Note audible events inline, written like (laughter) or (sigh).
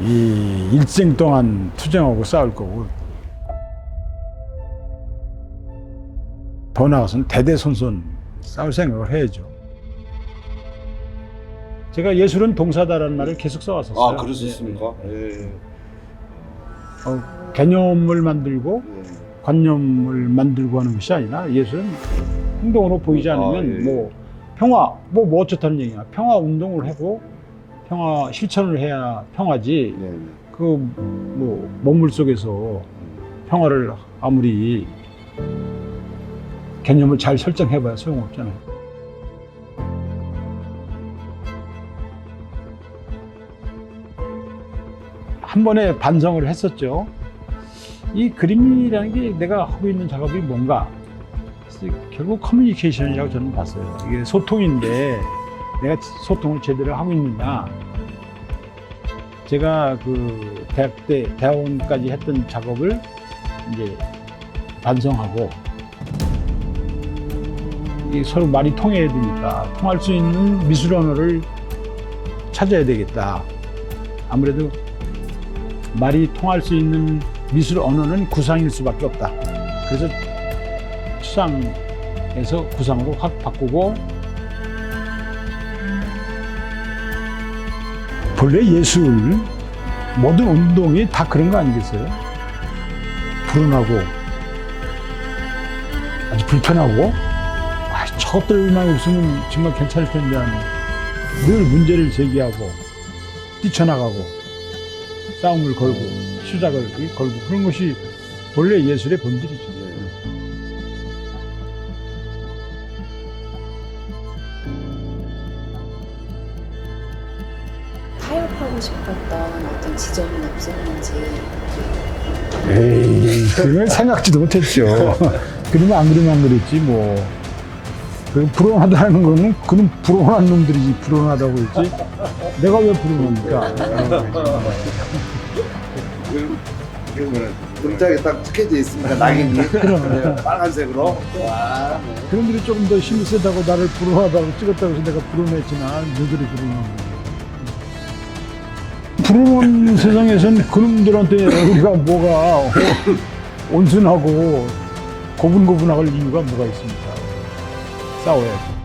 이 일생 동안 투쟁하고 싸울 거고 더 나아가서는 대대손손 싸울 생각을 해야죠. 제가 예술은 동사다라는 말을 계속 써왔었어요. 아 그러셨습니까? 예. 어, 개념을 만들고 예. 관념을 만들고 하는 것이 아니라 예술은 행동으로 보이지 않으면 아, 예. 뭐 평화 뭐, 뭐 어쩌다는 얘기야 평화 운동을 하고 평화 실천을 해야 평화지 네. 네. 그뭐 먹물 속에서 평화를 아무리 개념을 잘 설정해봐야 소용없잖아요. 한 번에 반성을 했었죠. 이 그림이라는 게 내가 하고 있는 작업이 뭔가 결국 커뮤니케이션이라고 저는 봤어요. 이게 소통인데 내가 소통을 제대로 하고 있느냐. 제가 그 대학 때 대학원까지 했던 작업을 이제 반성하고 이 서로 말이 통해야 되니까 통할 수 있는 미술 언어를 찾아야 되겠다. 아무래도 말이 통할 수 있는 미술 언어는 구상일 수밖에 없다. 그래서 추상에서 구상으로 확 바꾸고 본래 예술 모든 운동이 다 그런 거 아니겠어요? 불운하고 아주 불편하고 아, 저것들만 없으면 정말 괜찮을 텐데 하는 늘 문제를 제기하고 뛰쳐나가고 싸움을 걸고 수작을 걸고 그런 것이 본래 예술의 본질이죠. 타협하고 싶었던 어떤 지점은 없었는지 에이, 그걸 생각지도 못했죠. (laughs) 그러면 안 그러면 안 그랬지, 뭐. 그 불온하다는 거는 그런 불온한 놈들이지, 불온하다고 했지. 내가 왜 불온합니까? 그러면 등짝에 딱 찍혀져 있습니다. 낙인이 네, 빨간색으로. 와, 네. 그런 들이 조금 더 힘이 세다고 나를 불온하다고 찍었다고 해서 내가 불온했지만, 너들이 불온한 거지. 불온한 세상에선 그놈들한테 우리가 뭐가 온순하고 고분고분할 이유가 뭐가 있습니까? 싸워야지.